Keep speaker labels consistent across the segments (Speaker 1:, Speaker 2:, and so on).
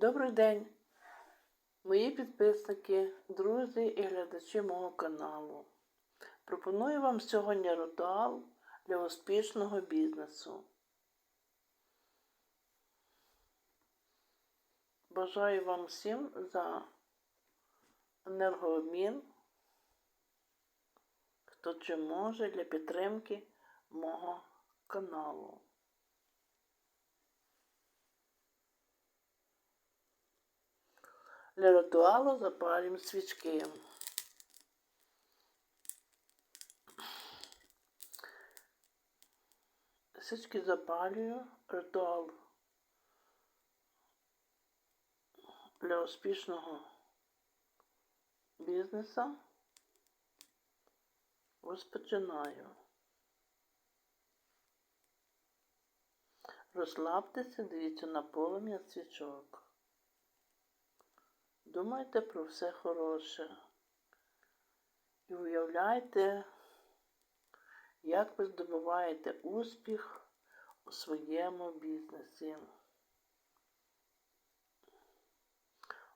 Speaker 1: Добрий день, мої підписники, друзі і глядачі мого каналу. Пропоную вам сьогодні ритуал для успішного бізнесу. Бажаю вам всім за енергообмін, хто чи може для підтримки мого каналу. Для ритуалу запалюємо свічки. Свічки запалюю, ритуал для успішного бізнесу. Розпочинаю. Розслабтеся, дивіться на полум'я свічок. Думайте про все хороше. І уявляйте, як ви здобуваєте успіх у своєму бізнесі.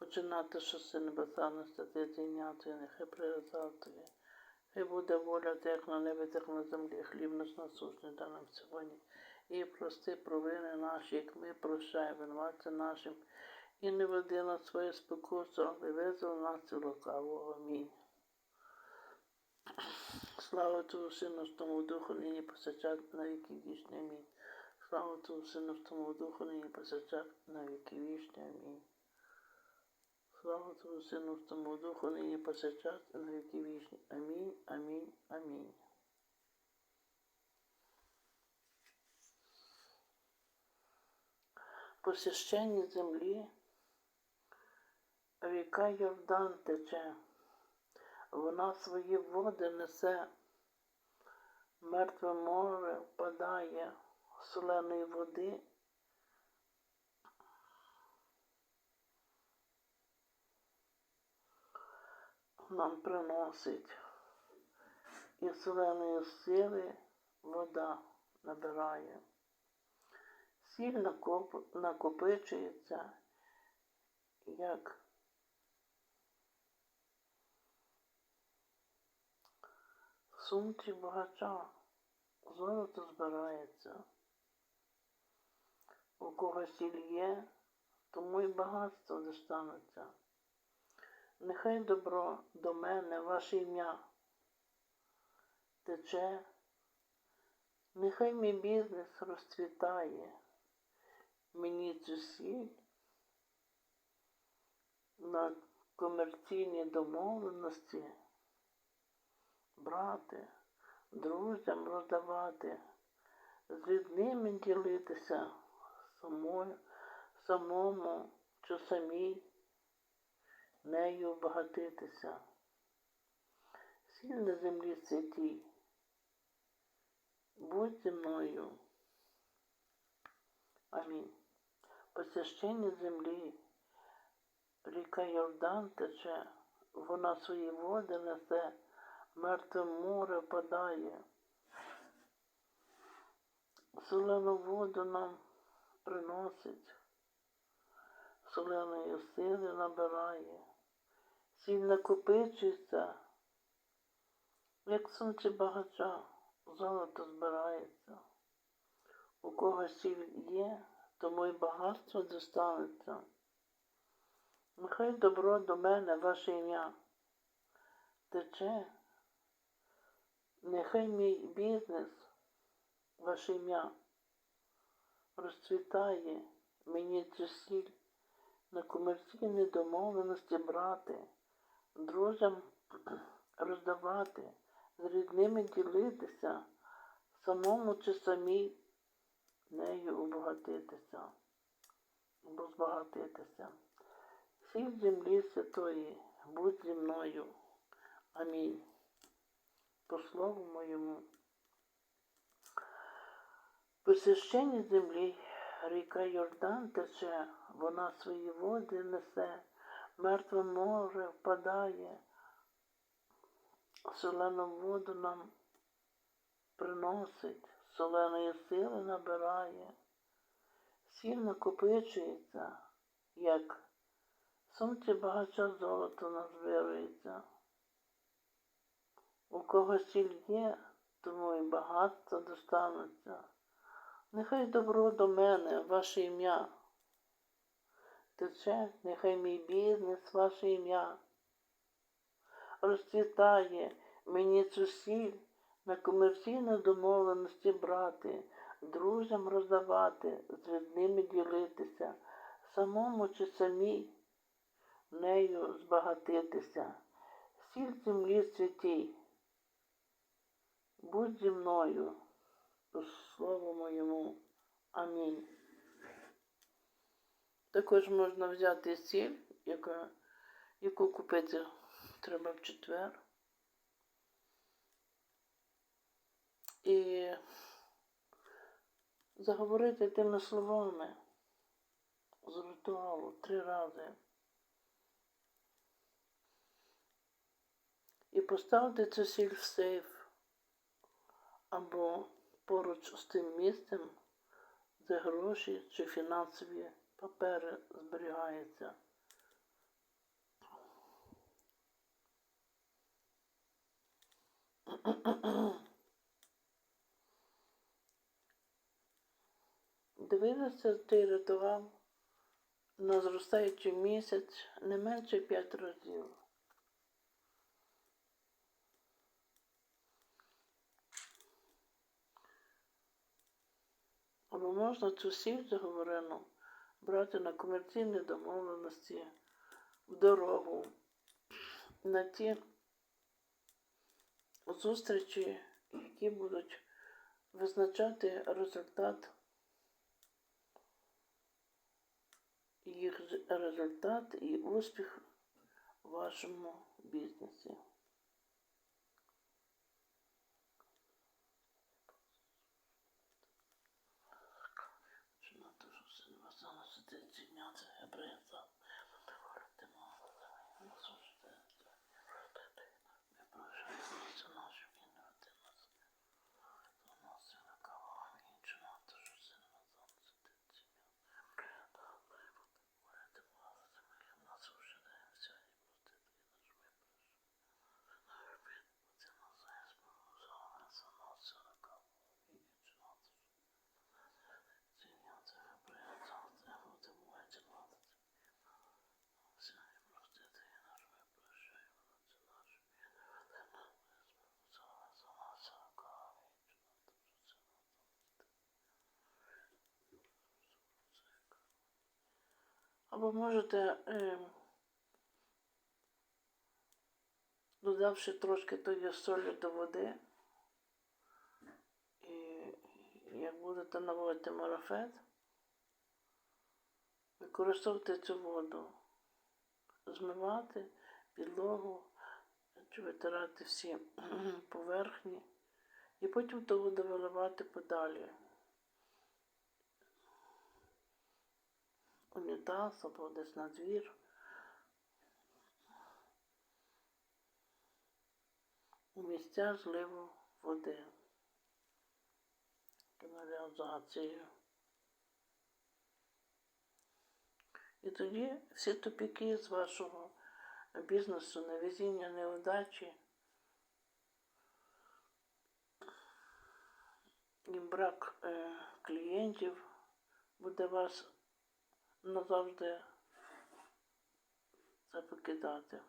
Speaker 1: Отже, нато, що син небеса стати зійняти, нехай пригазатує. Хай буде воля те, як на небі, так на землі, хліб наш насущний дай нам сьогодні. І прости провини наші, як ми прощаємо винуватця нашим. І не веди нас своє спокусу, але визволи нас від лукавого. Амінь. Слава Твого Сину, тому Духу, нині посачать на віки вічні. Амінь. Слава Твого Сину, тому Духу, нині посачать на віки вічні. Амінь. Слава Твого Сину, тому Духу, нині посачать на віки вічні. Амінь, амінь, амінь. По землі ріка Йордан тече, вона свої води несе, мертве море впадає соленої води. Нам приносить і соленої сили вода набирає. Сіль накопичується, як сумці багача золото збирається. У кого сіль є, тому й багатство достанеться. Нехай добро до мене, ваше ім'я тече, нехай мій бізнес розцвітає, мені цю сіль на комерційні домовленості брати, друзям роздавати, з рідними ділитися самою, самому чи самій нею обагатитися. Сіль на землі святій, будь зі мною. Амінь. По священній землі ріка Йордан тече, вона свої води несе, мертве море падає. Солену воду нам приносить, соленої сили набирає, сіль накопичується, як сонце багача, золото збирається. У кого сіль є, тому й багатство достанеться. Нехай добро до мене, ваше ім'я, тече, нехай мій бізнес, ваше ім'я, розцвітає мені цю сіль на комерційні домовленості брати, друзям роздавати, з рідними ділитися, самому чи самій нею обогатитися, або збагатитися. Всі землі святої, будь зі мною. Амінь. По слову моєму. По священній землі ріка Йордан тече, вона свої води несе, мертве море впадає, солену воду нам приносить, соленої сили набирає, сіль накопичується, як сумці багача золото назбирується. У кого сіль є, тому і багатство достанеться. Нехай добро до мене, ваше ім'я. Тече, нехай мій бізнес, ваше ім'я. Розцвітає мені цю на комерційні домовленості брати, друзям роздавати, з рідними ділитися, самому чи самій нею збагатитися. Сіль землі святій. Будь зі мною, слово моєму. Амінь. Також можна взяти сіль, яка, яку купити треба в четвер. І заговорити тими словами з ритуалу три рази. І поставити цю сіль в сейф або поруч з тим місцем, де гроші чи фінансові папери зберігаються. Дивилися цей ритуал на зростаючий місяць не менше п'ять разів. Або можна цю сіль заговорену брати на комерційні домовленості, в дорогу, на ті зустрічі, які будуть визначати результат, їх результат і успіх в вашому бізнесі. Починати що все не заносити ці м'яти, я приїздав. Говорити мало, не слушайте. Ми прощаємося нашим інвентим. Заносили на кого іншого, то що все не заносити ці м'яти. Говорити мало, ми на слушаємося і пустити наш вибраш. Це на заспу, заносили на кого іншого. Або можете, е, додавши трошки тої солі до води, і як будете наводити марафет, використовуйте цю воду, змивати підлогу, чи витирати всі поверхні, і потім воду виливати подалі. Унітаз або десь на двір. У місця зливу води каналізацію. І тоді всі тупіки з вашого бізнесу, невезіння, неудачі і брак е, клієнтів буде вас назавжди це покидати.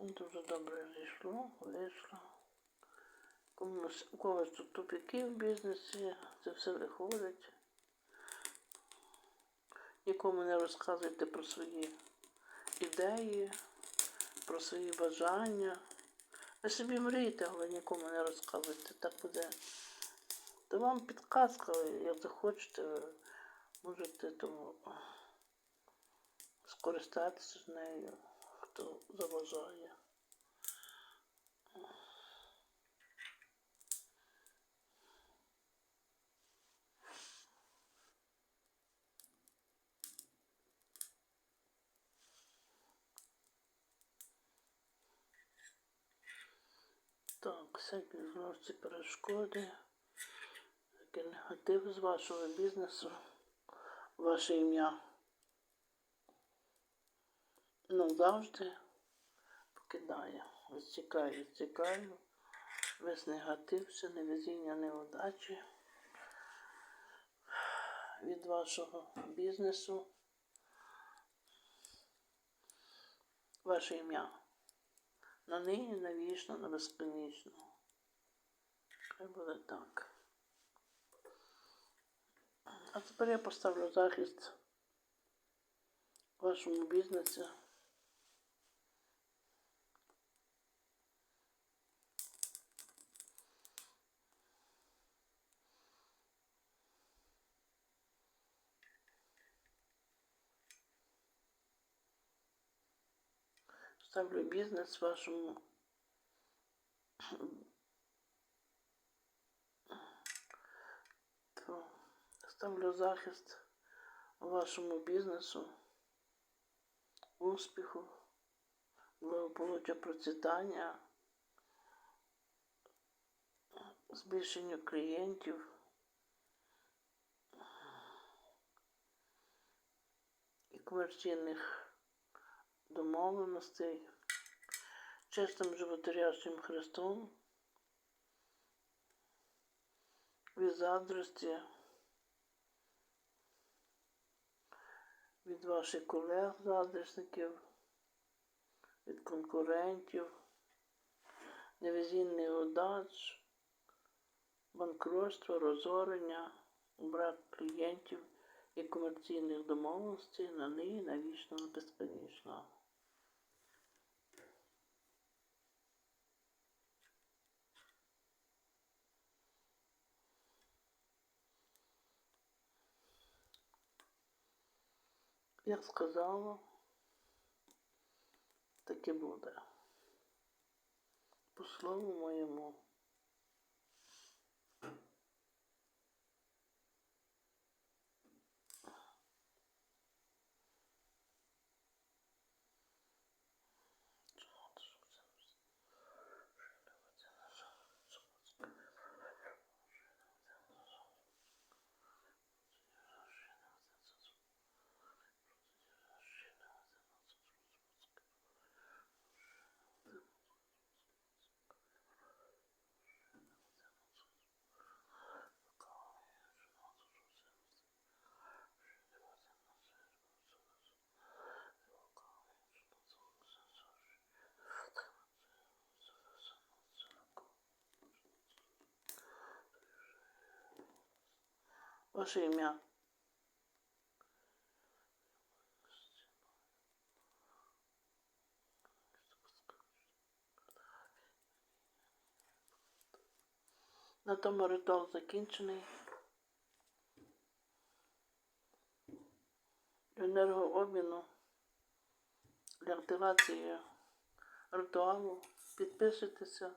Speaker 1: Дуже добре зійшло, вийшло. Комусь, у когось тут тупики в бізнесі, це все виходить. Нікому не розказуйте про свої ідеї, про свої бажання. Ви собі мрійте, але нікому не розказуйте, так буде. То вам підказка, як захочете, можете тому скористатися з нею хто заважає. Так, всякі знову перешкоди, такий негатив з вашого бізнесу, ваше ім'я. Назавжди покидає. Відсікаю, відсікаю. Весь негатив, все невезіння, неудачі від вашого бізнесу. Ваше ім'я. На нині, навічно, на безконечно. Хай буде так. А тепер я поставлю захист вашому бізнесі. Ставлю бізнес вашому То ставлю захист вашому бізнесу, успіху, благополуччя процвітання, збільшенню клієнтів. Комерційних домовленостей, чесним животорящим Христом, від заздрості, від ваших колег заздрісників, від конкурентів, невезінних удач, банкротства, розорення, брак клієнтів і комерційних домовленостей на неї навічно на безконечно. Як сказала, так і буде. По слову моєму. Ваше ім'я. На тому ритуал закінчений. Енергообміну, для активації ритуалу. Підписуйтеся,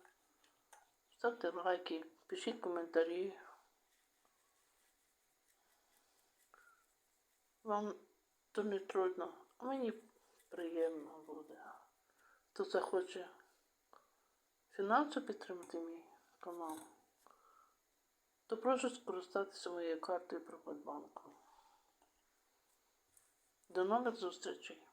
Speaker 1: ставте лайки, пишіть коментарі. Вам то не трудно, а мені приємно буде. Хто захоче фінансово підтримати мій канал, то прошу скористатися моєю картою Приватбанку. До нових зустрічей!